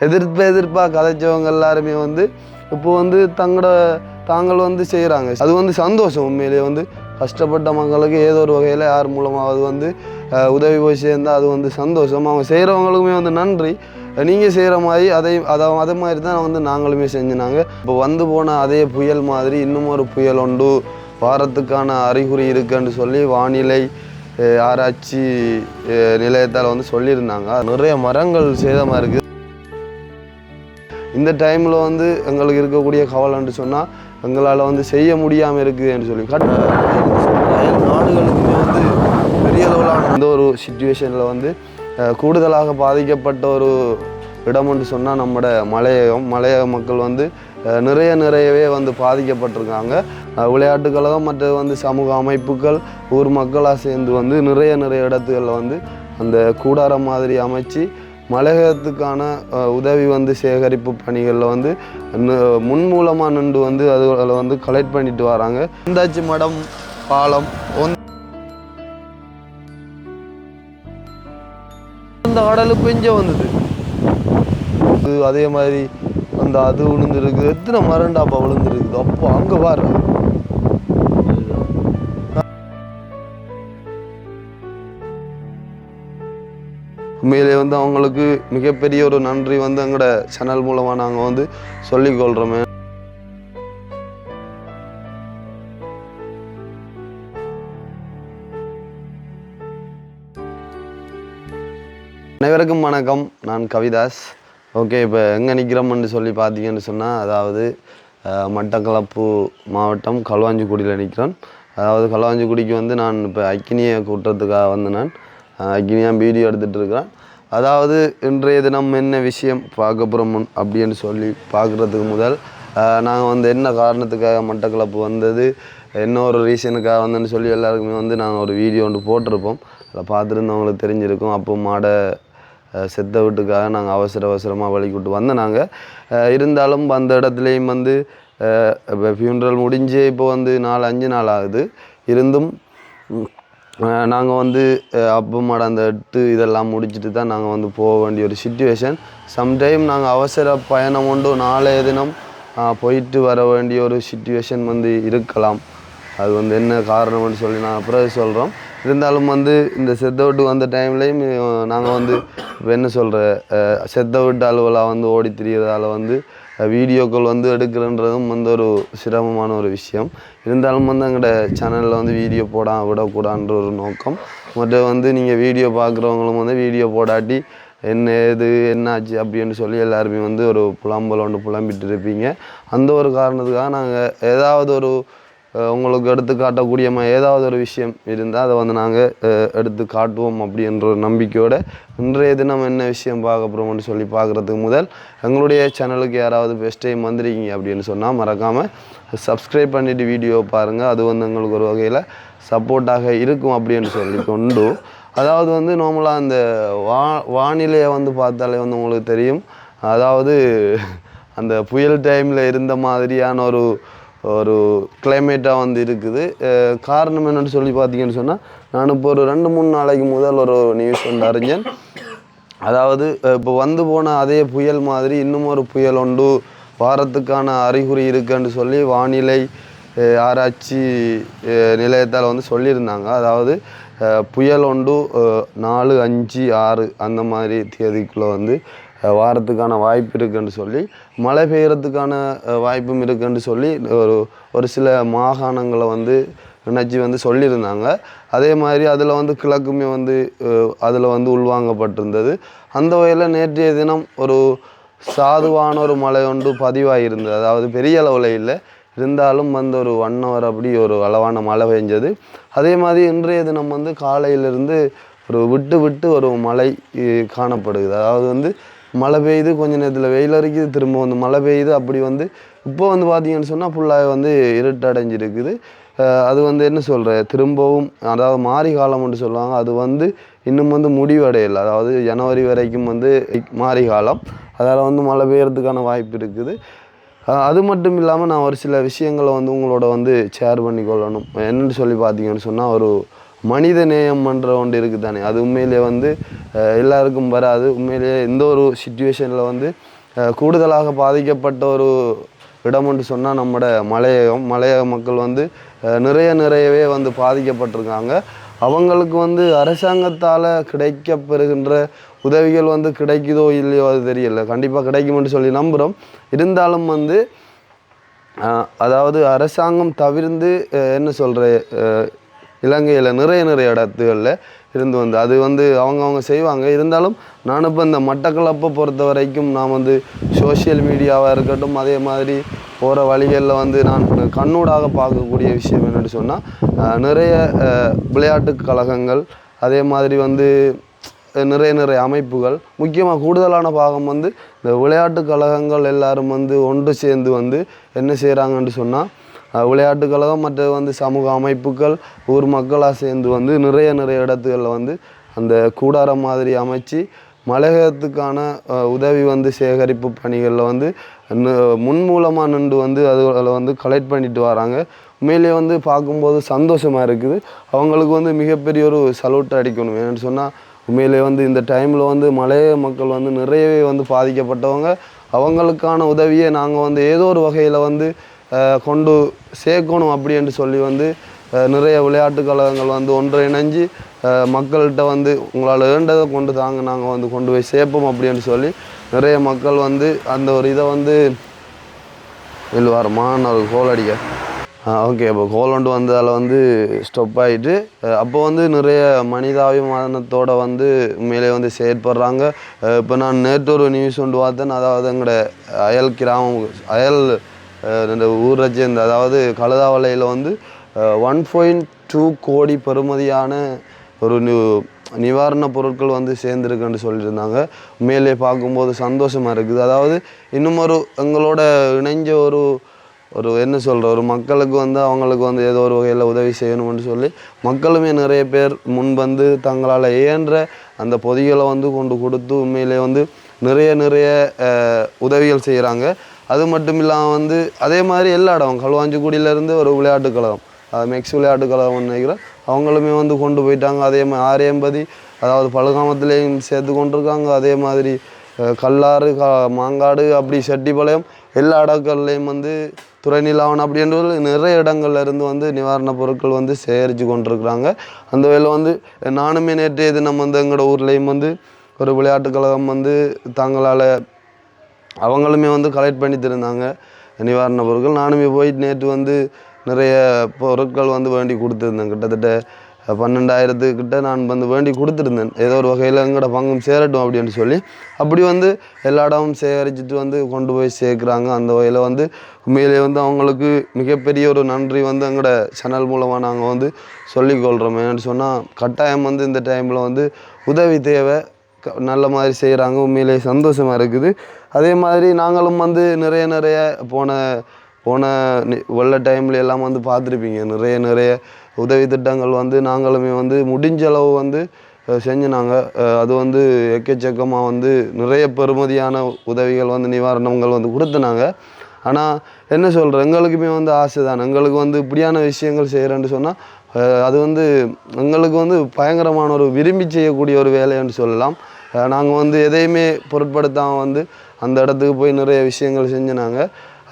எதிர்ப்பு எதிர்ப்பாக கதைச்சவங்க எல்லாருமே வந்து இப்போ வந்து தங்களோட தாங்கள் வந்து செய்கிறாங்க அது வந்து சந்தோஷம் உண்மையிலேயே வந்து கஷ்டப்பட்ட மக்களுக்கு ஏதோ ஒரு வகையில் யார் மூலமாக அது வந்து உதவி போய் சேர்ந்தால் அது வந்து சந்தோஷம். அவங்க செய்கிறவங்களுக்குமே வந்து நன்றி. நீங்கள் செய்கிற மாதிரி அதை அதை அதே மாதிரி தான் வந்து நாங்களுமே செஞ்சினாங்க. இப்போ வந்து போன அதே புயல் மாதிரி இன்னும் ஒரு புயல் உண்டு. வாரத்துக்கான அறிகுறி இருக்குன்னு சொல்லி வானிலை ஆராய்ச்சி நிலையத்தால் வந்து சொல்லியிருந்தாங்க. நிறைய மரங்கள் சேதமாக இருக்குது இந்த டைமில் வந்து எங்களுக்கு இருக்கக்கூடிய கவலைன்னு சொன்னால் எங்களால் வந்து செய்ய முடியாமல் இருக்குதுன்னு சொல்லி. அயல் நாடுகளுக்குமே வந்து பெரிய அளவிலான இந்த ஒரு சுச்சுவேஷனில் வந்து கூடுதலாக பாதிக்கப்பட்ட ஒரு இடம்னு சொன்னால் நம்மட மலையகம். மலையக மக்கள் வந்து நிறைய நிறையவே வந்து பாதிக்கப்பட்டிருக்காங்க. அஹ், விளையாட்டுக் கழகம் மற்ற வந்து சமூக அமைப்புகள் ஊர் மக்களாக சேர்ந்து வந்து நிறைய நிறைய இடத்துகளில் வந்து அந்த கூடாரம் மாதிரி அமைச்சு மலையகத்துக்கான உதவி வந்து சேகரிப்பு பணிகளில் வந்து முன் முன்மூலமாக நின்று வந்து அதில் வந்து கலெக்ட் பண்ணிட்டு வராங்க. இந்தாச்சி மடம் பாலம் அந்த கடலு பெஞ்ச வந்தது. அதே மாதிரி அந்த அது விழுந்துருக்குது எத்தனை மரண்டாப்பா விழுந்துருக்குது அப்போ அங்கே பாரு. உண்மையிலே வந்து அவங்களுக்கு மிகப்பெரிய ஒரு நன்றி வந்து எங்களோட சேனல் மூலமாக நாங்கள் வந்து சொல்லிக்கொள்கிறோமே அனைவருக்கும் வணக்கம். நான் கவிதாஸ். ஓகே இப்போ எங்கே நிற்கிறோம்னு சொல்லி பார்த்தீங்கன்னு சொன்னால் அதாவது மட்டக்களப்பு மாவட்டம் களுவாஞ்சிக்குடியில் நிற்கிறேன் அதாவது களுவாஞ்சிக்குடிக்கு வந்து நான் இப்போ அக்கினியை கூட்டுறதுக்காக வந்து நான் அக்கினியாக வீடியோ எடுத்துகிட்டு இருக்கிறேன். அதாவது இன்றைய தினம் என்ன விஷயம் பார்க்க போகிறோம் அப்படின்னு சொல்லி பார்க்குறதுக்கு முதல் நாங்கள் வந்து என்ன காரணத்துக்காக மட்டக்களப்பு வந்தது என்ன ஒரு ரீசனுக்காக வந்தேன்னு சொல்லி எல்லாருக்குமே வந்து நாங்கள் ஒரு வீடியோ ஒன்று போட்டிருப்போம். அதை பார்த்துருந்தவங்களுக்கு தெரிஞ்சிருக்கும். அப்போ மாடை செத்த வீட்டுக்காக நாங்கள் அவசர அவசரமாக வழிக்கூட்டு வந்தோம் நாங்கள் இருந்தாலும் அந்த இடத்துலையும் வந்து இப்போ ஃபியூனரல் முடிஞ்சு இப்போ வந்து நாலு அஞ்சு நாள் ஆகுது. இருந்தும் நாங்கள் வந்து அஹ், அந்த எட்டு இதெல்லாம் முடிச்சுட்டு தான் நாங்கள் வந்து போக வேண்டிய ஒரு சுச்சுவேஷன் சம்டைம் நாங்கள் அவசர பயணம் உண்டு. நாளைய தினம் போயிட்டு வர வேண்டிய ஒரு சுச்சுவேஷன் வந்து இருக்கலாம். அது வந்து என்ன காரணம்னு சொல்லி நான் அப்புறம் சொல்கிறோம் இருந்தாலும் வந்து இந்த செத்த விட்டு வந்த டைம்லேயும் நாங்கள் வந்து இப்போ என்ன சொல்கிற செத்த விட்டு அலுவலாக வந்து ஓடி திரியதால் வந்து வீடியோக்கள் வந்து எடுக்கிறன்றதும் வந்து ஒரு சிரமமான ஒரு விஷயம். இருந்தாலும் வந்து எங்களோட சேனலில் வந்து வீடியோ போடா விடக்கூடாதுன்ற ஒரு நோக்கம். மற்ற வந்து நீங்கள் வீடியோ பார்க்குறவங்களும் வந்து வீடியோ போடாட்டி என்ன ஏது என்னாச்சு? அப்படின்னு சொல்லி எல்லாருமே வந்து ஒரு புலம்பல் ஒன்று புலம்பிட்டு இருப்பீங்க. அந்த ஒரு காரணத்துக்காக நாங்கள் ஏதாவது ஒரு உங்களுக்கு எடுத்து காட்டக்கூடிய ஏதாவது ஒரு விஷயம் இருந்தால் அதை வந்து நாங்கள் எடுத்து காட்டுவோம் அப்படின்ற ஒரு நம்பிக்கையோடு இன்றைய தினம் என்ன விஷயம் பார்க்க போகிறோம்னு சொல்லி பார்க்குறதுக்கு முதல் எங்களுடைய சேனலுக்கு யாராவது ஃபஸ்ட் டைம் வந்திருக்கீங்க அப்படின்னு சொன்னால் மறக்காமல் சப்ஸ்கிரைப் பண்ணிவிட்டு வீடியோ பாருங்கள் அது வந்து எங்களுக்கு ஒரு வகையில் சப்போர்ட்டாக இருக்கும் அப்படின்னு சொல்லி கொண்டு அதாவது வந்து நார்மலாக அந்த வா வானிலையை வந்து பார்த்தாலே வந்து உங்களுக்கு தெரியும். அதாவது அந்த புயல் டைமில் இருந்த மாதிரியான ஒரு ஒரு கிளைமேட்டாக வந்து இருக்குது. காரணம் என்னென்னு சொல்லி பார்த்தீங்கன்னு சொன்னால் நான் இப்போ ஒரு ரெண்டு மூணு நாளைக்கு முதல் ஒரு நியூஸ் வந்து அறிஞ்சேன். அதாவது இப்போ வந்து போன அதே புயல் மாதிரி இன்னும் ஒரு புயல் உண்டு. வாரத்துக்கான அறிகுறி இருக்குன்னு சொல்லி வானிலை ஆராய்ச்சி நிலையத்தால் வந்து சொல்லியிருந்தாங்க. அதாவது புயல் ஒன்று நாலு அஞ்சு ஆறு அந்த மாதிரி தேதிக்குள்ளே வந்து வாரத்துக்கான வாய்ப்பு இருக்குன்னு சொல்லி மழை பெய்கிறதுக்கான வாய்ப்பும் இருக்குன்னு சொல்லி ஒரு ஒரு சில மாகாணங்களை வந்து இணைச்சி வந்து சொல்லியிருந்தாங்க. அதே மாதிரி அதில் வந்து கிழக்குமே வந்து அதில் வந்து உள்வாங்கப்பட்டிருந்தது. அந்த வகையில் நேற்றைய தினம் ஒரு சாதுவான ஒரு மழை ஒன்று பதிவாகியிருந்தது அதாவது பெரிய அளவில் இல்லை. இருந்தாலும் வந்து ஒரு ஒன் ஹவர் அப்படி ஒரு அளவான மழை பெஞ்சது. அதே மாதிரி இன்றைய தினம் வந்து காலையிலிருந்து ஒரு விட்டு விட்டு ஒரு மழை காணப்படுகிறது. அதாவது வந்து மழை பெய்யுது கொஞ்ச நேரத்தில் வெயில் அடிக்குது திரும்ப வந்து மழை பெய்யுது அப்படி வந்து இப்போ வந்து பார்த்தீங்கன்னு சொன்னால் ஃபுல்லாக வந்து இருட்டடைஞ்சிருக்குது. அது வந்து என்ன சொல்கிற திரும்பவும் அதாவது மாறி காலம்னு சொல்லுவாங்க அது வந்து இன்னும் வந்து முடிவடையலை. அதாவது ஜனவரி வரைக்கும் வந்து மாறி காலம். அதால் வந்து மழை பெய்யறதுக்கான வாய்ப்பு இருக்குது. அது மட்டும் இல்லாமல் நான் ஒரு சில விஷயங்களை வந்து உங்களோட வந்து ஷேர் பண்ணிக்கொள்ளணும். என்னன்னு சொல்லி பார்த்தீங்கன்னு சொன்னால் ஒரு மனித நேயம் என்ற ஒன்று இருக்குது தானே அது உண்மையிலே வந்து எல்லாருக்கும் வராது. உண்மையிலேயே இந்த ஒரு சுச்சுவேஷனில் வந்து கூடுதலாக பாதிக்கப்பட்ட ஒரு இடம் என்று சொன்னால் நம்மட மலையகம். மலையக மக்கள் வந்து நிறைய நிறையவே வந்து பாதிக்கப்பட்டிருக்காங்க. அவங்களுக்கு வந்து அரசாங்கத்தால் கிடைக்கப்பெறுகின்ற உதவிகள் வந்து கிடைக்குதோ இல்லையோ அது தெரியல. கண்டிப்பாக கிடைக்கும்னு சொல்லி நம்புகிறோம் இருந்தாலும் வந்து அதாவது அரசாங்கம் தவிர்ந்து என்ன சொல்கிற இலங்கையில் நிறைய நிறைய இடத்துகளில் இருந்து வந்து அது வந்து அவங்கவுங்க செய்வாங்க. இருந்தாலும் நான் இப்போ இந்த மட்டக்களப்பை பொறுத்த வரைக்கும் நான் வந்து சோஷியல் மீடியாவாக இருக்கட்டும் அதே மாதிரி போகிற வழிகளில் வந்து நான் கண்ணூடாக பார்க்கக்கூடிய விஷயம் என்னென்னு சொன்னால் நிறைய விளையாட்டு கழகங்கள் அதே மாதிரி வந்து நிறைய நிறைய அமைப்புகள் முக்கியமாக கூடுதலான பாகம் வந்து இந்த விளையாட்டு கழகங்கள் எல்லாரும் வந்து ஒன்று சேர்ந்து வந்து என்ன செய்கிறாங்கன்னு சொன்னால் விளையாட்டுகளும் மற்ற வந்து சமூக அமைப்புகள் ஊர் மக்களாக சேர்ந்து வந்து நிறைய நிறைய இடத்துகளில் வந்து அந்த கூடாரம் மாதிரி அமைச்சு மலையகத்துக்கான உதவி வந்து சேகரிப்பு பணிகளில் வந்து முன் முன்மூலமாக நின்று வந்து அதில் வந்து கலெக்ட் பண்ணிட்டு வராங்க. உண்மையிலேயே வந்து பார்க்கும்போது சந்தோஷமாக இருக்குது. அவங்களுக்கு வந்து மிகப்பெரிய ஒரு சலூட் அடிக்கணும். ஏன்னு சொன்னால் உண்மையிலே வந்து இந்த டைமில் வந்து மலைய மக்கள் வந்து நிறையவே வந்து பாதிக்கப்பட்டவங்க. அவங்களுக்கான உதவியை நாங்கள் வந்து ஏதோ ஒரு வகையில் வந்து கொண்டு சேர்க்கணும் அப்படின்ட்டு சொல்லி வந்து நிறைய விளையாட்டு கழகங்கள் வந்து ஒன்றிணைஞ்சு மக்கள்கிட்ட வந்து உங்களால் வேண்டதை கொண்டு தாங்க நாங்கள் வந்து கொண்டு போய் சேர்ப்போம் அப்படின்னு சொல்லி நிறைய மக்கள் வந்து அந்த ஒரு இதை வந்து வெளிவாரமா நான் கோல் அடிக்க. ஓகே அப்போ கோல் கொண்டு வந்ததால் வந்து ஸ்டொப் ஆகிட்டு அப்போ வந்து நிறைய மனிதாபிமானத்தோடு வந்து உண்மையிலே வந்து செயற்படுறாங்க. இப்போ நான் நேற்று ஒரு நியூஸ் ஒன்று பார்த்தேன். அதாவது எங்களோட அயல் கிராமம் அயல் இந்த ஊரை இந்த அதாவது கழுதாவளையில் வந்து ஒன் பாயிண்ட் டூ கோடி பெறுமதியான ஒரு நிவாரணப் பொருட்கள் வந்து சேர்ந்துருக்குன்னு சொல்லியிருந்தாங்க. உண்மையிலே பார்க்கும்போது சந்தோஷமாக இருக்குது. அதாவது இன்னும் ஒரு எங்களோட இணைஞ்ச ஒரு ஒரு என்ன சொல்கிற ஒரு மக்களுக்கு வந்து அவங்களுக்கு வந்து ஏதோ ஒரு வகையில் உதவி செய்யணும்னு சொல்லி மக்களுமே நிறைய பேர் முன் வந்து தங்களால் இயன்ற அந்த பொதிகளை வந்து கொண்டு கொடுத்து உண்மையிலே வந்து நிறைய நிறைய உதவிகள் செய்கிறாங்க அது மட்டும் இல்லாமல் வந்து அதே மாதிரி எல்லா இடம் களுவாஞ்சிக்குடியிலேருந்து ஒரு விளையாட்டு கழகம். அது மெக்ஸ் விளையாட்டு கழகம்னு நினைக்கிறேன் அவங்களுமே வந்து கொண்டு போயிட்டாங்க. அதே மாதிரி ஆரியம்பதி அதாவது பழுகாமத்துலேயும் சேர்த்து கொண்டிருக்காங்க. அதே மாதிரி கல்லாறு கா மாங்காடு அப்படி செட்டிப்பாளையம் எல்லா இடங்கள்லேயும் வந்து துறைநிலாவன் அப்படின்றது நிறைய இடங்கள்ல இருந்து வந்து நிவாரணப் பொருட்கள் வந்து சேகரித்து கொண்டிருக்கிறாங்க. அந்த வேலை வந்து நானுமே நேற்றைய தினம் வந்து எங்களோட ஊர்லேயும் வந்து ஒரு விளையாட்டுக் கழகம் வந்து தங்களால் அவங்களுமே வந்து கலெக்ட் பண்ணி தருந்தாங்க நிவாரண பொருட்கள். நானுமே போயிட்டு நேற்று வந்து நிறைய பொருட்கள் வந்து வேண்டி கொடுத்துருந்தேன். கிட்டத்தட்ட பன்னெண்டாயிரத்துக்கிட்ட நான் வந்து வேண்டி கொடுத்துருந்தேன். ஏதோ ஒரு வகையில் எங்களோட பங்கும் சேரட்டும் அப்படின்னு சொல்லி. அப்படி வந்து எல்லா இடமும் சேகரிச்சுட்டு வந்து கொண்டு போய் சேர்க்குறாங்க. அந்த வகையில் வந்து உண்மையிலே வந்து அவங்களுக்கு மிகப்பெரிய ஒரு நன்றி வந்து எங்களோட சேனல் மூலமாக நாங்கள் வந்து சொல்லிக்கொள்கிறோம் ஏன்னு சொன்னால் கட்டாயம் வந்து இந்த டைமில் வந்து உதவி தேவை. நல்ல மாதிரி செய்கிறாங்க உண்மையிலே சந்தோஷமாக இருக்குது. அதே மாதிரி நாங்களும் வந்து நிறைய நிறைய போன போன நி- வெள்ள டைம்ல எல்லாம் வந்து பார்த்துருப்பீங்க. நிறைய நிறைய உதவி திட்டங்கள் வந்து நாங்களுமே வந்து முடிஞ்ச அளவு வந்து செஞ்சினாங்க. அது வந்து எக்கச்சக்கமாக வந்து நிறைய பெறுமதியான உதவிகள் வந்து நிவாரணங்கள் வந்து கொடுத்துனாங்க. ஆனால் என்ன சொல்கிறேன் எங்களுக்குமே வந்து ஆசை தான். எங்களுக்கு வந்து இப்படியான விஷயங்கள் செய்கிறேன்னு சொன்னால் அது வந்து எங்களுக்கு வந்து பயங்கரமான ஒரு விரும்பி செய்யக்கூடிய ஒரு வேலைன்னு சொல்லலாம். நாங்கள் வந்து எதையுமே பொருட்படுத்தாமல் வந்து அந்த இடத்துக்கு போய் நிறைய விஷயங்கள் செஞ்சினாங்க.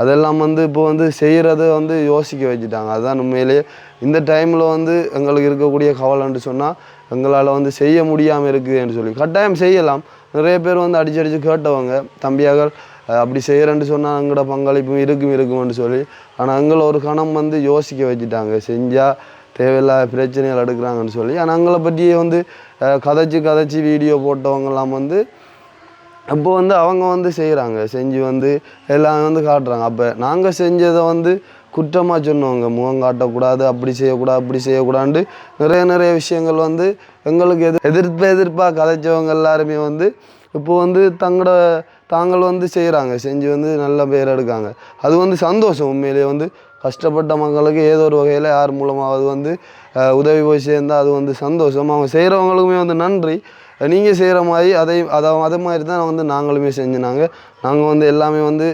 அதெல்லாம் வந்து இப்போ வந்து செய்கிறத வந்து யோசிக்க வச்சுட்டாங்க. அதுதான் உண்மையிலேயே. இந்த டைமில் வந்து எங்களுக்கு இருக்கக்கூடிய கவலைன்னு சொன்னால் எங்களால் வந்து செய்ய முடியாமல் இருக்குதுன்னு சொல்லி. கட்டாயம் செய்யலாம். நிறைய பேர் வந்து அடிச்சு அடித்து கேட்டவங்க தம்பியாக அப்படி செய்கிறேன்னு சொன்னால் எங்களோட பங்களிப்பும் இருக்கும் இருக்கும்னு சொல்லி. ஆனால் எங்களை ஒரு கணம் வந்து யோசிக்க வச்சுட்டாங்க. செஞ்சால் தேவையில்லாத பிரச்சனைகள் எடுக்கிறாங்கன்னு சொல்லி. ஆனால் எங்களை பற்றியே வந்து கதைச்சி கதைச்சி வீடியோ போட்டவங்கெல்லாம் வந்து அப்போ வந்து அவங்க வந்து செய்கிறாங்க செஞ்சு வந்து எல்லாம் வந்து காட்டுறாங்க. அப்போ நாங்கள் செஞ்சதை வந்து குற்றமாக சொன்னவங்க முகம் காட்டக்கூடாது அப்படி செய்யக்கூடாது அப்படி செய்யக்கூடாதுன்ட்டு நிறைய நிறைய விஷயங்கள் வந்து எங்களுக்கு எதிர் எதிர்ப்பு எதிர்ப்பாக கதைச்சவங்க எல்லாருமே வந்து இப்போ வந்து தங்களோட தாங்கள் வந்து செய்கிறாங்க செஞ்சு வந்து நல்ல பேர் எடுக்காங்க. அது வந்து சந்தோஷம் உண்மையிலேயே வந்து கஷ்டப்பட்ட மக்களுக்கு ஏதோ ஒரு வகையில் யார் மூலமாவது வந்து உதவி போய் சேர்ந்தால் அது வந்து சந்தோஷம். அவங்க செய்கிறவங்களுக்குமே வந்து நன்றி. நீங்கள் செய்கிற மாதிரி அதை அதை அதை மாதிரி தான் வந்து நாங்களுமே செஞ்சினாங்க நாங்கள் வந்து எல்லாமே வந்து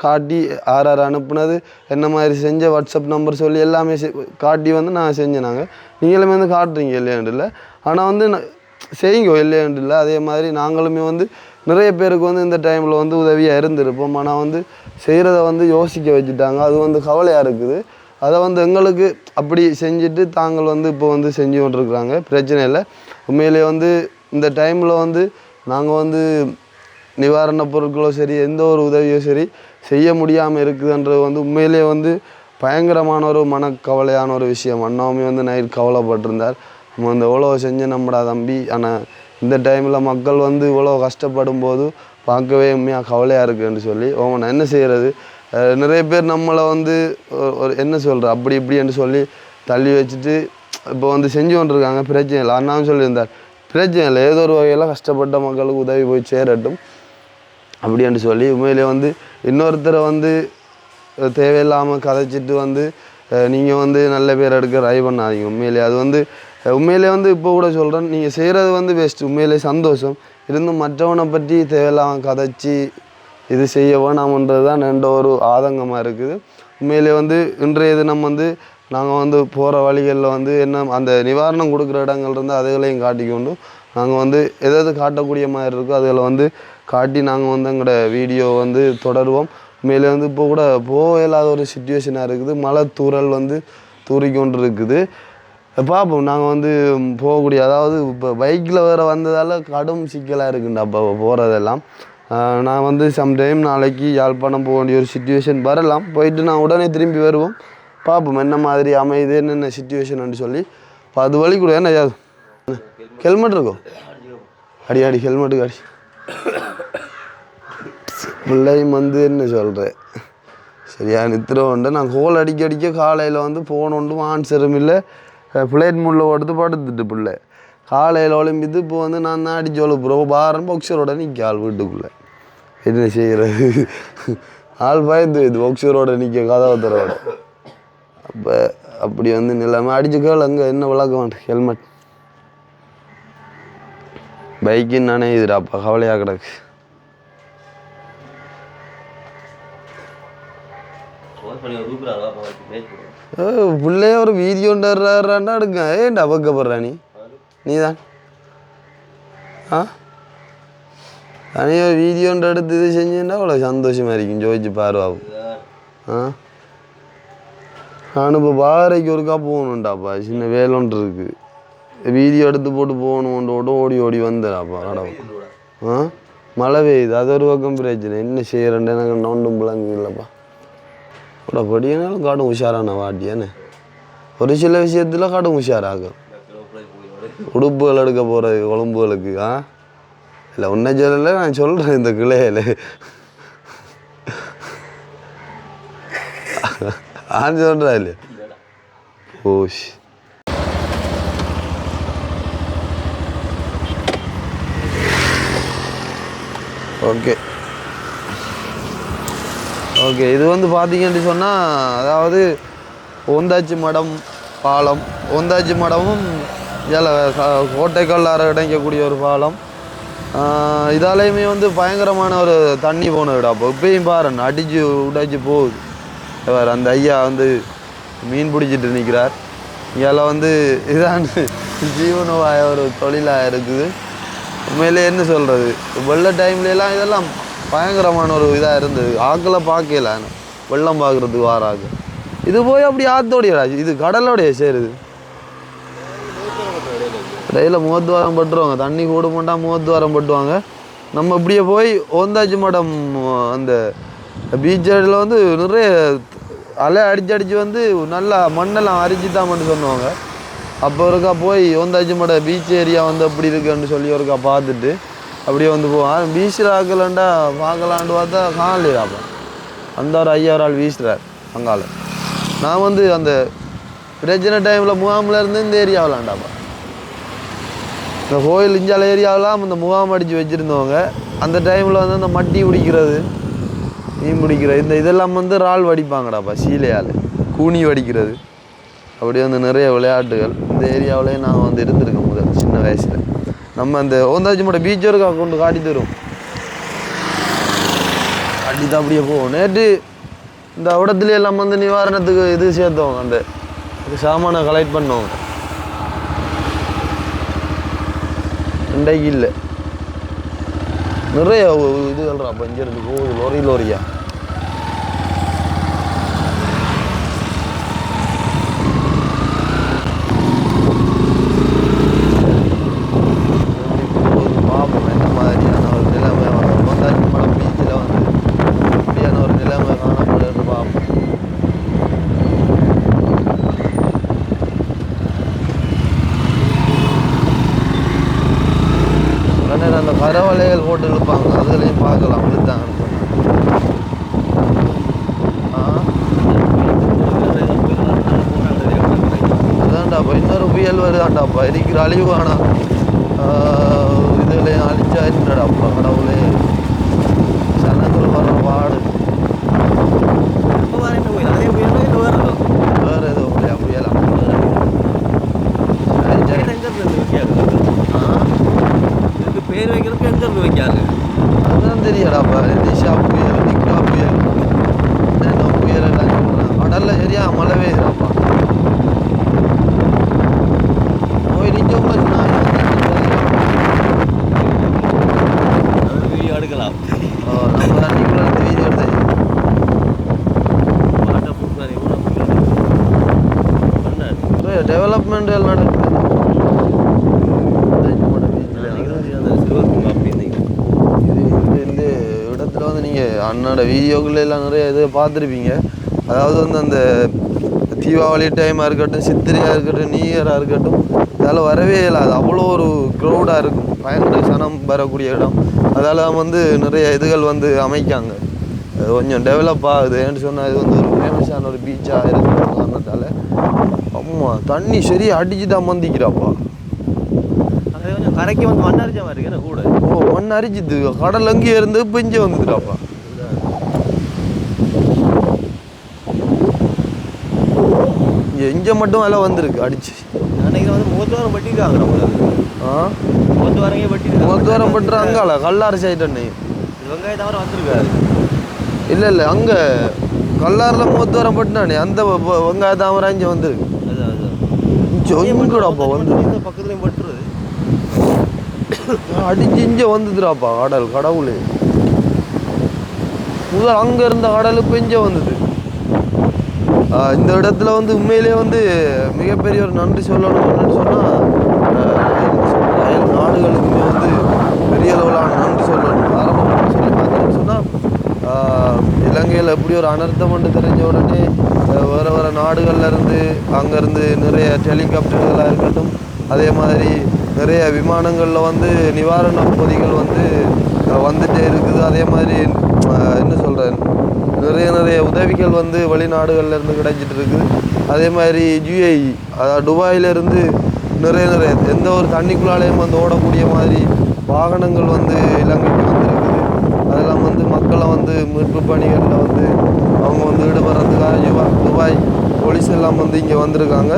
காட்டி யார் ஆர் அனுப்புனது என்ன மாதிரி செஞ்ச வாட்ஸ்அப் நம்பர் சொல்லி எல்லாமே செ- காட்டி வந்து நான் செஞ்சினாங்க நீங்களுமே வந்து காட்டுறீங்க இல்லையாண்டு இல்லை. ஆனால் வந்து செய்யுங்க இல்லையாண்டு இல்லை. அதே மாதிரி நாங்களுமே வந்து நிறைய பேருக்கு வந்து இந்த டைமில் வந்து உதவியாக இருந்திருப்போம். ஆனால் வந்து செய்கிறத வந்து யோசிக்க வச்சுட்டாங்க. அது வந்து கவலையாக இருக்குது. அதை வந்து எங்களுக்கு அப்படி செஞ்சுட்டு தாங்கள் வந்து இப்போ வந்து செஞ்சு கொண்டிருக்கிறாங்க. பிரச்சனை இல்லை. உண்மையிலே வந்து இந்த டைமில் வந்து நாங்கள் வந்து நிவாரணப் பொருட்களோ சரி எந்த ஒரு உதவியோ சரி செய்ய முடியாமல் இருக்குதுன்றது வந்து உண்மையிலே வந்து பயங்கரமான ஒரு மனக்கவலையான ஒரு விஷயம். அண்ணாவுமே வந்து நைட் கவலைப்பட்டிருந்தார். நம்ம வந்து எவ்வளோ செஞ்ச நம்மடா தம்பி. ஆனால் இந்த டைமில் மக்கள் வந்து இவ்வளோ கஷ்டப்படும் போது பார்க்கவே உண்மையாக கவலையாக இருக்குன்னு சொல்லி ஓமன் என்ன செய்கிறது நிறைய பேர் நம்மளை வந்து ஒரு- என்ன சொல்கிற அப்படி இப்படின்னு சொல்லி தள்ளி வச்சுட்டு இப்போ வந்து செஞ்சு கொண்டிருக்காங்க. பிரச்சனை இல்லை. அண்ணாவும் சொல்லியிருந்தார். பிரச்சனை இல்லை. ஏதோ ஒரு வகையில் கஷ்டப்பட்ட மக்களுக்கு உதவி போய் சேரட்டும். அப்படின்னு சொல்லி உண்மையிலே வந்து இன்னொருத்தரை வந்து தேவையில்லாமல் கதைச்சிட்டு வந்து நீங்கள் வந்து நல்ல பேர் எடுக்க ட்ரை பண்ணாதீங்க. உண்மையிலே அது வந்து உண்மையிலே வந்து இப்போ கூட சொல்கிறேன் நீங்கள் செய்கிறது வந்து பெஸ்ட் உண்மையிலே சந்தோஷம். இருந்தும் மற்றவனை பற்றி தேவையில்லாமல் கதைச்சி இது செய்ய வேணாமன்றது தான் என்ற ஒரு ஆதங்கமாக இருக்குது. உண்மையிலே வந்து இன்றைய தினம் வந்து நாங்கள் வந்து போகிற வழிகளில் வந்து என்ன அந்த நிவாரணம் கொடுக்குற இடங்கள் இருந்து அதுகளையும் காட்டிக்கொண்டு நாங்கள் வந்து எதாவது காட்டக்கூடிய மாதிரி இருக்கோ அதில் வந்து காட்டி நாங்கள் வந்து எங்களோட வீடியோ வந்து தொடருவோம். உண்மையிலே வந்து இப்போ கூட போக இல்லாத ஒரு சுச்சுவேஷனாக இருக்குது. மழை தூரல் வந்து தூறிக்கொண்டு இருக்குது பார்ப்போம் நாங்கள் வந்து போகக்கூடிய அதாவது இப்போ பைக்கில் வேறு வந்ததால் கடும் சிக்கலாக இருக்குண்டா அப்போ போகிறதெல்லாம் நான் வந்து சம்டைம் நாளைக்கு யாழ்ப்பாணம் போக வேண்டிய ஒரு சுச்சுவேஷன் வரலாம். போயிட்டு நான் உடனே திரும்பி வருவோம். பார்ப்போம் என்ன மாதிரி அமையுது என்னென்ன சுச்சுவேஷன் சொல்லி. இப்போ அது வழி கூட என்ன ஹெல்மெட் இருக்கும் அடி அடி ஹெல்மெட்டுக்கு அடி. பிள்ளையும் வந்து என்ன சொல்கிறேன் சரியா நித்திரம் நான் கோல் அடிக்க அடிக்க காலையில் வந்து ஃபோன் ஆன்சரும் இல்லை. ஃப்ளைட் மூடில் ஓடுத்து படுத்துட்டு பிள்ளை. காலையில் ஒளிம்பித்து இப்போ வந்து நான் தான் அடிச்சு ஒழுப்புறோம் பாரம் பாக்ஸரோட நிற்க ஆள் வீட்டுக்குள்ளே. என்ன செய்கிறது ஆள் பயந்து இது பாக்ஸரோட நிற்க கதாவத்தரோட அப்போ அப்படி வந்து நிலைமை. அடிச்சு கேள் அங்கே என்ன விளக்கம் ஹெல்மெட் பைக்குன்னு நானே இதுடாப்பா கவலையாக கிடக்கு. பண்ணி பிள்ளைய ஒரு வீதியோண்டாடுறாண்டா எடுக்க ஏன்டா பக்கப்படுறா நீ? நீ தான் ஆ தனியாக வீடியோன்ற எடுத்து இது செஞ்சுன்னா அவ்வளோ சந்தோஷமாக இருக்கும் ஜோதிச்சு பாருவாவும் ஆ? நான் இப்போ பாறைக்கு ஒருக்கா போகணுண்டாப்பா சின்ன வேலை ஒன்று இருக்கு. வீடியோ எடுத்து போட்டு போகணுன்றோட ஓடி ஓடி வந்துடாப்பா கடவுள். ஆ? மழை பெய்யுது அது ஒரு பக்கம் பிரச்சனை. என்ன செய்யறேன் எனக்கு நோண்டும் பிள்ளைங்க இல்லைப்பா. கூட படியனாலும் காடும் உஷாரான வாட்டியானே ஒரு சில விஷயத்தில் காடும் உஷாராகும் உடுப்புகள் எடுக்க போகிற கொழும்புகளுக்கு ஆ இல்லை உன்னை சொல்லலை நான் சொல்கிறேன் இந்த கிளையில ஆன் சொல்கிறா இல்லையா ஓஷ் ஓகே ஓகே இது வந்து பார்த்தீங்கன்னு சொன்னால் அதாவது ஒந்தாச்சி மடம் பாலம். ஒந்தாச்சி மடமும் இதில் கோட்டைக்கல்லார இடைக்கக்கூடிய ஒரு பாலம். இதாலேயுமே வந்து பயங்கரமான ஒரு தண்ணி போன இடம். அப்போ இப்பயும் பாரு அடிச்சு உடைச்சு போகுது. வேறு அந்த ஐயா வந்து மீன் பிடிச்சிட்டு நிற்கிறார் இதில் வந்து இதான் ஜீவனவாய ஒரு தொழிலாக இருக்குது. உண்மையிலே என்ன சொல்கிறது வெள்ள டைம்லலாம் இதெல்லாம் பயங்கரமான ஒரு இதாக இருந்தது. ஆக்களை பார்க்கல வெள்ளம் பார்க்குறதுக்கு வாராக. இது போய் அப்படி ஆத்தோடையடா இது கடலோடைய சேருது. இடையில முகத்துவாரம் பட்டுருவாங்க. தண்ணி கூட மாட்டா முகத்துவாரம் பட்டுவாங்க. நம்ம இப்படியே போய் ஓந்தாச்சி மடம் அந்த பீச் சைடில் வந்து நிறைய அலை அடிச்சு அடித்து வந்து நல்லா மண்ணெல்லாம் அரிச்சு தான் மட்டும் சொன்னவங்க. அப்போ ஒருக்கா போய் ஓந்தாச்சி மட பீச் ஏரியா வந்து அப்படி இருக்குன்னு சொல்லி ஒருக்கா பார்த்துட்டு அப்படியே வந்து போவான் பீச்சில் ஆக்கலண்டா பார்க்கலான்னு பார்த்தா காணலையாப்பா அந்த ஒரு ஐயா ஆள் வீசுறார் அங்கால நான் வந்து அந்த பிரச்சனை டைமில் முகாமில் இருந்து இந்த ஏரியா விளாண்டாப்பா இந்த கோயில் இஞ்சால ஏரியாவெலாம் இந்த முகாம் அடித்து வச்சுருந்தவங்க அந்த டைமில் வந்து அந்த மட்டி பிடிக்கிறது மீன் பிடிக்கிறது இந்த இதெல்லாம் வந்து இறால் வடிப்பாங்கடாப்பா சீலையால். கூனி வடிக்கிறது. அப்படி வந்து நிறைய விளையாட்டுகள். இந்த ஏரியாவிலேயே நான் வந்து இருந்திருக்கேன் முதல் சின்ன வயசில். நம்ம அந்த ஓந்தாச்சி மட பீச் இருக்கா கொண்டு காட்டி தரும். அடிதான் அப்படியே போகும் நேற்று இந்த இடத்துல எல்லாம் வந்து நிவாரணத்துக்கு இது சேர்த்தவங்க அந்த சாமானை கலெக்ட் பண்ணவங்க இன்றைக்கு இல்லை. நிறைய இதுகள்ரா அப்போ இருந்து போகுது லோரி லோரியா போகுது பார்ப்போம் என்ன மாதிரியான ஒரு நிலைமை வரும் வந்தாச்சு மழை பீச்சில் வந்து இப்படியான ஒரு நிலைமை காணப்படுன்னு பார்ப்போம் உடனே அந்த கரவலைகள் போட்டு இழுப்பாங்க அதுலையும் பார்க்கலாம் இழுத்தாங்கன்னு சொன்னா. ஆ இப்போ இன்னொரு புயல் வருதாண்டாப்பா இருக்கிற அழிவு வேணாம் இதில் அழிச்சா என்னடாப்பா கடவுளே சனங்கள் வர பாடு புயல் புயல் வேறு ஏதோ புயலா இதுக்கு பேர் வைக்கிறதுக்கு எங்க இருந்து வைக்காங்க அதுதான் தெரியடாப்பா நிஷா புயல் நிக்கா புயல் புயல் எல்லாம் சொல்றாங்க கடல்ல சரியா மழை பெய்யுதாப்பா டெவலப்மெண்ட் எல்லாம் இந்த இடத்துல வந்து நீங்கள் அண்ணோட வீடியோக்குள்ள எல்லாம் நிறைய இது பார்த்துருப்பீங்க அதாவது வந்து அந்த தீபாவளி டைமாக இருக்கட்டும் சித்திரையாக இருக்கட்டும் நியூ இயராக இருக்கட்டும் அதால் வரவே இல்லாது அவ்வளோ ஒரு க்ரௌடாக இருக்கும். பயங்கர சனம் வரக்கூடிய இடம். அதால் வந்து நிறைய இதுகள் வந்து அமைக்காங்க. அது கொஞ்சம் டெவலப் ஆகுது. ஏன்னு சொன்னால் இது வந்து ஒரு ஃபேமஸான ஒரு பீச்சாக இருக்கிற காரணத்தால் அம்மா தண்ணி சரியா அடிச்சு தான் மந்திக்கிறாப்பா. அது கொஞ்சம் கரைக்கு வந்து மண்ணரிச்ச மாதிரி இருக்கு கூட. ஓ மண் அரிச்சுது கடல் அங்கேயே இருந்து இப்போ இங்கே வந்துட்டாப்பா இங்கே இங்கே மட்டும் விலை வந்திருக்கு அடிச்சு. அன்னைக்கு வந்து மூத்தவாரம் வெட்டிருக்காங்க நம்மளுக்கு ஆ? மூத்தவாரங்க வெட்டிருக்காங்க. மொத்தவரம் பட்டு அங்கால கல்லாறு சைடு இது வெங்காயம் தவிர வந்திருக்காரு இல்லை இல்லை அங்கே கல்லாரில் மொத்தவரம் பட்டுனானே அந்த வெங்காய தாமரை இங்கே வந்துருக்கு. வந்துடாப்பா வந்து பக்கத்துலயும் பட்டுருது அடிச்சு இங்கே வந்துதுடாப்பா கடல் கடவுளே. முதல் அங்கே இருந்த கடல் இப்போ இங்கே வந்தது. இந்த இடத்துல வந்து உண்மையிலே வந்து மிகப்பெரிய ஒரு நன்றி சொல்லணும் என்னன்னு சொன்னால் அயல் நாடுகளுக்குமே வந்து பெரிய அளவிலான நன்றி சொல்லணும். ஆரம்பத்தில் சொல்லி பார்த்தீங்கன்னு சொன்னால் இலங்கையில் எப்படி ஒரு அனர்த்தம் ஒன்று தெரிஞ்ச உடனே வர வர நாடுகள்லேருந்து அங்கேருந்து நிறைய ஹெலிகாப்டர்களாக இருக்கட்டும் அதே மாதிரி நிறைய விமானங்களில் வந்து நிவாரண பகுதிகள் வந்து வந்துகிட்டே இருக்குது. அதே மாதிரி என்ன சொல்கிறேன் நிறைய நிறைய உதவிகள் வந்து வெளிநாடுகள்லேருந்து கிடைச்சிட்டு இருக்குது அதே மாதிரி யுஏஇ அதாவது துபாயிலேருந்து நிறைய நிறைய எந்த ஒரு தண்ணிக்குள்ளாலையும் வந்து ஓடக்கூடிய மாதிரி வாகனங்கள் வந்து இலங்கைக்கு வந்திருக்குது. அதெல்லாம் வந்து மக்களை வந்து மீட்பு பணிகளில் வந்து அவங்க வந்து ஈடுபடுறதுக்காக யுவா- துபாய் போலீஸ் எல்லாம் வந்து இங்கே வந்திருக்காங்க.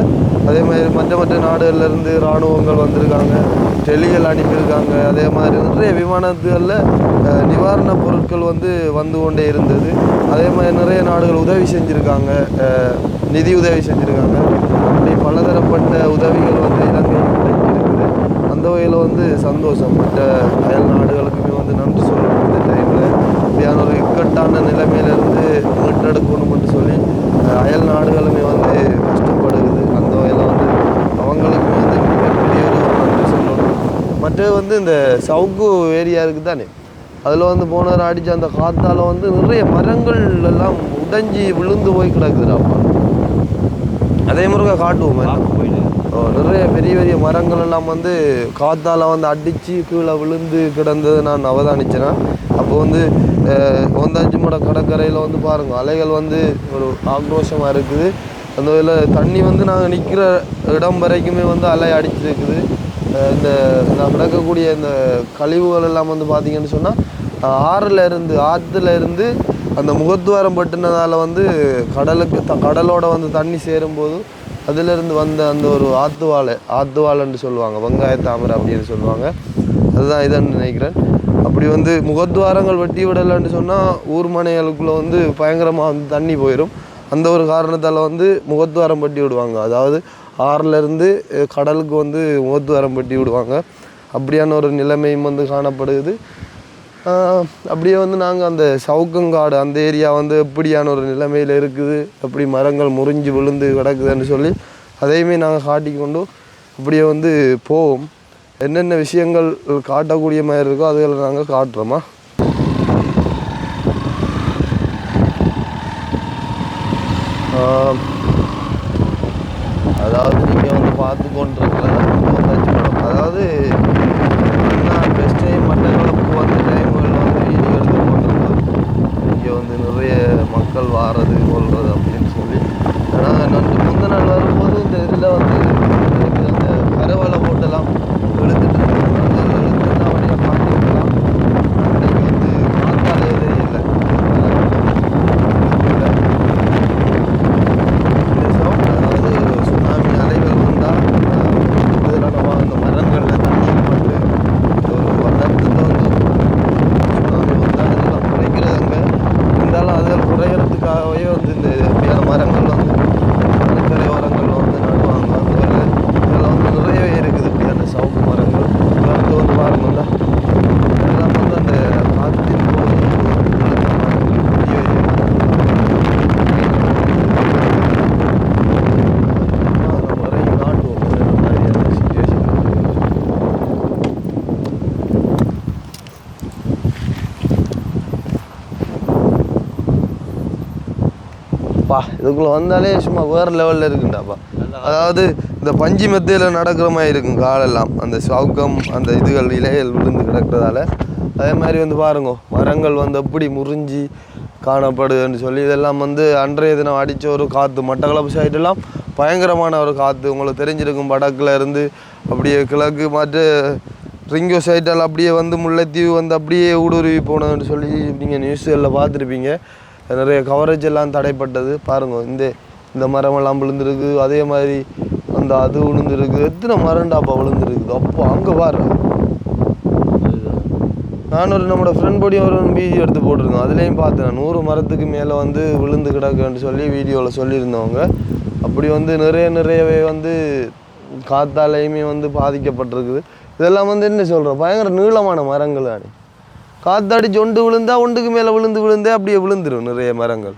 அதே மாதிரி மற்ற மற்ற நாடுகள்லேருந்து இராணுவங்கள் வந்திருக்காங்க. டெலிகள் அனுப்பியிருக்காங்க. அதே மாதிரி நிறைய விமானத்துகளில் நிவாரணப் பொருட்கள் வந்து வந்து கொண்டே இருந்தது. அதே மாதிரி நிறைய நாடுகள் உதவி செஞ்சுருக்காங்க. நிதி உதவி செஞ்சுருக்காங்க. அப்படி பலதரப்பட்ட உதவிகள் வந்து இலங்கைக்கு இருக்குது அந்த வகையில் வந்து சந்தோஷம். மற்ற அயல் நாடுகளுக்குமே வந்து நன்றி சொல்லணும் இந்த டைமில் இப்படியான ஒரு இக்கட்டான நிலைமையிலேருந்து மீட்டெடுக்கணும்னு சொல்லி அயல் நாடுகளுமே வந்து கஷ்டப்படுது அந்த வகையில் வந்து அவங்களுக்குமே வந்து மிகப்பெரிய ஒரு நன்றி சொல்லணும் மற்றது வந்து இந்த சவுக்கு ஏரியா இருக்குது தானே அதில் வந்து போன வாரம் அடித்த அந்த காத்தால வந்து நிறைய மரங்கள் எல்லாம் உடைஞ்சி விழுந்து போய் கிடக்குதுடாப்பா அதே முருகா காட்டுவோம் நிறைய பெரிய பெரிய மரங்கள் எல்லாம் வந்து காத்தால வந்து அடித்து கீழே விழுந்து கிடந்தது நான் அவதானிச்சேன்னா அப்போ வந்து ஒந்தாச்சிமட கடற்கரையில் வந்து பாருங்க அலைகள் வந்து ஒரு ஆக்ரோஷமாக இருக்குது. அந்த வகையில் தண்ணி வந்து நாங்கள் நிற்கிற இடம் வரைக்குமே வந்து அலை அடிச்சிருக்குது. இந்த நடக்கக்கூடிய கிடக்கக்கூடிய இந்த கழிவுகள் எல்லாம் வந்து பார்த்தீங்கன்னு சொன்னால் ஆறில் இருந்து ஆற்றுல இருந்து அந்த முகத்துவாரம் பட்டுனதால் வந்து கடலுக்கு த கடலோட வந்து தண்ணி சேரும்போது அதிலிருந்து வந்த அந்த ஒரு ஆத்துவாழை ஆத்துவாழைன்னு சொல்லுவாங்க வெங்காய தாமரை அப்படின்னு சொல்லுவாங்க. அதுதான் இதுன்னு நினைக்கிறேன். அப்படி வந்து முகத்துவாரங்கள் வெட்டி விடலைன்னு சொன்னால் ஊர் மனைகளுக்குள்ளே வந்து பயங்கரமாக வந்து தண்ணி போயிடும் அந்த ஒரு காரணத்தால் வந்து முகத்துவாரம் பட்டி விடுவாங்க. அதாவது ஆறுலேருந்து கடலுக்கு வந்து முகத்துவாரம் பெட்டி விடுவாங்க. அப்படியான ஒரு நிலைமையும் வந்து காணப்படுது. அப்படியே வந்து நாங்கள் அந்த சவுக்கங்காடு அந்த ஏரியா வந்து எப்படியான ஒரு நிலைமையில் இருக்குது எப்படி மரங்கள் முறிஞ்சு விழுந்து கிடக்குதுன்னு சொல்லி அதையுமே நாங்கள் காட்டிக்கொண்டு அப்படியே வந்து போவோம். என்னென்ன விஷயங்கள் காட்டக்கூடிய மாதிரி இருக்கோ அதுகளை நாங்கள் காட்டுறோமா? அதாவது நீங்கள் வந்து பார்த்து கொண்டிருக்கிறது அதாவது நான் பெஸ்ட் டைம் மட்டக்களப்புக்கு வந்த டைம்களில் வந்து வீடியோ எடுத்து கொண்டிருந்தோம் இங்கே வந்து நிறைய மக்கள் வாரது கொள்வது அப்படின்னு சொல்லி. ஆனால் நான் முந்த நாள் வரும்போது இந்த இதில் வந்து அந்த கரவலை போட்டெல்லாம் எடுத்துட்டு இருந்தாங்க அதில் எடுத்து அப்படியே பார்த்துக்கலாம் அன்றைக்கு வந்து பார்த்தாலே தெரியல இந்த சவுண்ட் அதாவது சுனாமி அலைகள் வந்தால் இதில் நம்ம அந்த மரங்களில் தண்ணீர் பட்டு ஒரு வண்ணத்தை வந்து சுனாமி வந்தால் இதெல்லாம் குறைக்கிறதுங்க இருந்தாலும் அதில் குறைகிறதுக்காகவே வந்து இந்த இப்படியான மரங்கள் வந்து கடற்கரை ஓரங்கள் வந்து நடுவாங்க அந்த மாதிரி இதெல்லாம் வந்து நிறையவே இருக்குது இப்படியான சவுக்கு மரங்கள் வந்து வந்து பாருங்க இதெல்லாம் வந்து அந்த காற்றின் போது விழுந்த மரங்கள் பெரிய பெரிய மரங்கள் பா இதுக்குள்ள வந்தாலே சும்மா வேறு லெவலில் இருக்குண்டாப்பா அதாவது இந்த பஞ்சு மெத்தையில் நடக்கிற மாதிரி இருக்கும் காலெல்லாம். அந்த சவுக்கம் அந்த இதுகள் இலைகள் விழுந்து கிடக்கிறதால. அதே மாதிரி வந்து பாருங்க மரங்கள் வந்து எப்படி முறிஞ்சி காணப்படுதுன்னு சொல்லி இதெல்லாம் வந்து அன்றைய தினம் அடித்த ஒரு காற்று மட்டக்களப்பு சைடெல்லாம் பயங்கரமான ஒரு காற்று உங்களுக்கு தெரிஞ்சிருக்கும் வடக்கில் இருந்து அப்படியே கிழக்கு மாற்று ரிங்கோ சைட்டால் அப்படியே வந்து முல்லைத்தீவு வந்து அப்படியே ஊடுருவி போனதுன்னு சொல்லி நீங்கள் நியூஸ்களில் பார்த்துருப்பீங்க. நிறைய கவரேஜ் எல்லாம் தடைப்பட்டது. பாருங்க இந்த இந்த மரமெல்லாம் விழுந்திருக்கு அதே மாதிரி அந்த அது விழுந்துருக்கு எத்தனை மரண்டாப்பா விழுந்துருக்குது. அப்போ அங்கே பாரு நான் ஒரு நம்மளோட ஃப்ரெண்ட் படி ஒரு வீடியோ எடுத்து போட்டிருந்தோம். அதுலேயும் பார்த்தேன் நூறு மரத்துக்கு மேலே வந்து விழுந்து கிடக்குன்னு சொல்லி வீடியோவில் சொல்லியிருந்தவங்க. அப்படி வந்து நிறைய நிறையவே வந்து காத்தாலையுமே வந்து பாதிக்கப்பட்டிருக்குது. இதெல்லாம் வந்து என்ன சொல்கிறோம் பயங்கர நீளமான மரங்கள் அணி காத்தாடி ஒண்டு விழுந்தா ஒண்டுக்கு மேலே விழுந்து விழுந்தே அப்படியே விழுந்துரும் நிறைய மரங்கள்.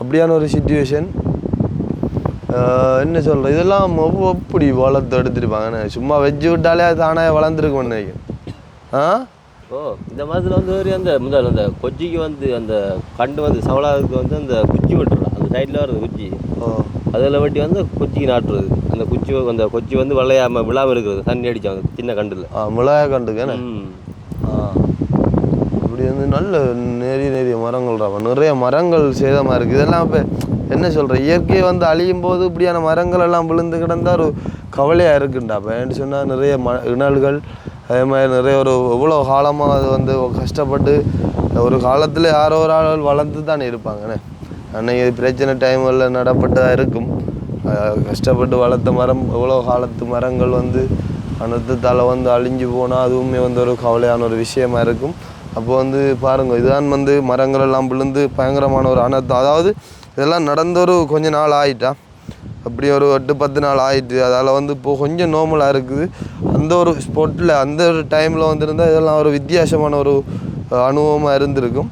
அப்படியான ஒரு சுச்சுவேஷன் என்ன சொல்கிறேன் இதெல்லாம் எப்படி வளர்த்து எடுத்துருப்பாங்கண்ணே சும்மா வச்சு விட்டாலே அது தானே வளர்ந்துருக்கும் நினைக்கிறேன். ஆ? ஓ இந்த மாதத்தில் வந்து ஒரு அந்த முதல் அந்த கொச்சிக்கு வந்து அந்த கண்டு வந்து சவலாவுக்கு வந்து அந்த குச்சி வெட்டுறோம் அந்த சைடில் வருது குச்சி. ஓ. அதில் வெட்டி வந்து கொச்சிக்கு நாட்டுறது. அந்த குச்சி அந்த கொச்சி வந்து விளையாம விழாம இருக்கிறது. தண்ணி அடிச்சாங்க சின்ன கண்டில். ஆ மிளகாய் கண்டுக்கண்ணே ம். ஆ. வந்து நல்ல நிறைய நிறைய மரங்கள் நிறைய மரங்கள் சேதமாக இருக்குது இதெல்லாம் இப்போ என்ன சொல்கிற இயற்கையை வந்து அழியும் போது இப்படியான மரங்கள் எல்லாம் விழுந்து கிடந்தா ஒரு கவலையாக இருக்குண்டா இப்போ என்ன சொன்னால் நிறைய ம இணல்கள் அதே மாதிரி நிறைய ஒரு எவ்வளோ காலமாக அது வந்து கஷ்டப்பட்டு ஒரு காலத்தில் யாரோ ஒரு ஆள் வளர்ந்து தானே இருப்பாங்கண்ணே அன்னைக்கு பிரச்சனை டைமில் நடப்பட்டதாக இருக்கும். கஷ்டப்பட்டு வளர்த்த மரம் எவ்வளோ காலத்து மரங்கள் வந்து அனர்த்தத்தால் வந்து அழிஞ்சு போனால் அதுவுமே வந்து ஒரு கவலையான ஒரு விஷயமா இருக்கும். அப்போ வந்து பாருங்க இதுதான் வந்து மரங்கள் எல்லாம் விழுந்து பயங்கரமான ஒரு அனர்த்தம். அதாவது இதெல்லாம் நடந்த ஒரு கொஞ்ச நாள் ஆகிட்டா அப்படி ஒரு எட்டு பத்து நாள் ஆயிட்டு அதால் வந்து இப்போது கொஞ்சம் நோமலாக இருக்குது. அந்த ஒரு ஸ்பாட்டில் அந்த ஒரு டைமில் வந்திருந்தால் இதெல்லாம் ஒரு வித்தியாசமான ஒரு அனுபவமாக இருந்திருக்கும்.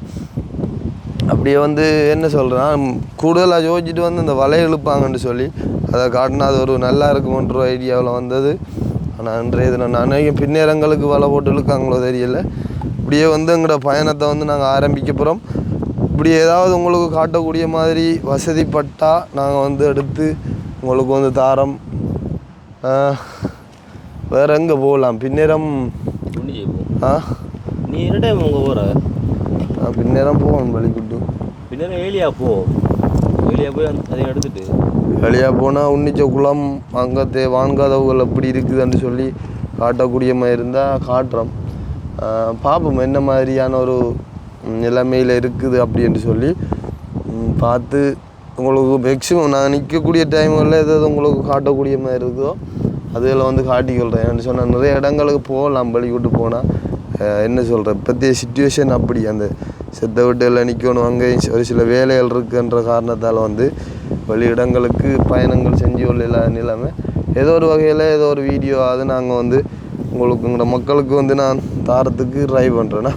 அப்படியே வந்து என்ன சொல்கிறேன் கூடுதலாக யோசிச்சுட்டு வந்து இந்த வலை இழுப்பாங்கன்னு சொல்லி அதை காட்டினா அது ஒரு நல்லா இருக்குமன்ற ஐடியாவில் வந்தது. ஆனால் அன்றைய தினம் நான் பின்னேரங்களுக்கு வலை போட்டு இழுக்காங்களோ தெரியல. இப்படியே வந்து எங்களோட பயணத்தை வந்து நாங்கள் ஆரம்பிக்க போகிறோம் இப்படி ஏதாவது உங்களுக்கு காட்டக்கூடிய மாதிரி வசதிப்பட்டால் நாங்கள் வந்து எடுத்து உங்களுக்கு வந்து தாரம் வேறு எங்கே போகலாம் பின்னேரம் ஆ? நீ என்ன டைம் உங்கள் போகிற நான் பின்னேரம் போகணும் வழிகுட்டு பின்ன ஏலியா போ. ஏலியா போய் அதையும் எடுத்துட்டு. வெளியாக போனால் உன்னிச்ச குளம் அங்கே தே வான்காதவுகள் எப்படி இருக்குதுன்னு சொல்லி காட்டக்கூடிய மாதிரி இருந்தால் காட்டுறோம். பார்ப்போம் என்ன மாதிரியான ஒரு நிலைமையில் இருக்குது அப்படின்ட்டு சொல்லி பார்த்து உங்களுக்கு மேக்ஸிமம் நான் நிற்கக்கூடிய டைம்களில் எதாவது உங்களுக்கு காட்டக்கூடிய மாதிரி இருக்குதோ அதில் வந்து காட்டிக்கொள்கிறேன் ஏன்னு சொன்னால் நிறைய இடங்களுக்கு போகலாம் வெளியூட்டு போனால் என்ன சொல்கிற இப்போத்திய சுச்சுவேஷன் அப்படி. அந்த செத்த வீட்டில் நிற்கணும் அங்கே ஒரு சில வேலைகள் இருக்குன்ற காரணத்தால் வந்து வெளி இடங்களுக்கு பயணங்கள் செஞ்சு கொள்ள நிலைமை. ஏதோ ஒரு வகையில் ஏதோ ஒரு வீடியோ அது நாங்கள் வந்து உங்களுக்கு உங்களோட மக்களுக்கு வந்து நான் தாரத்துக்கு ட்ரை பண்ணுறேன்னா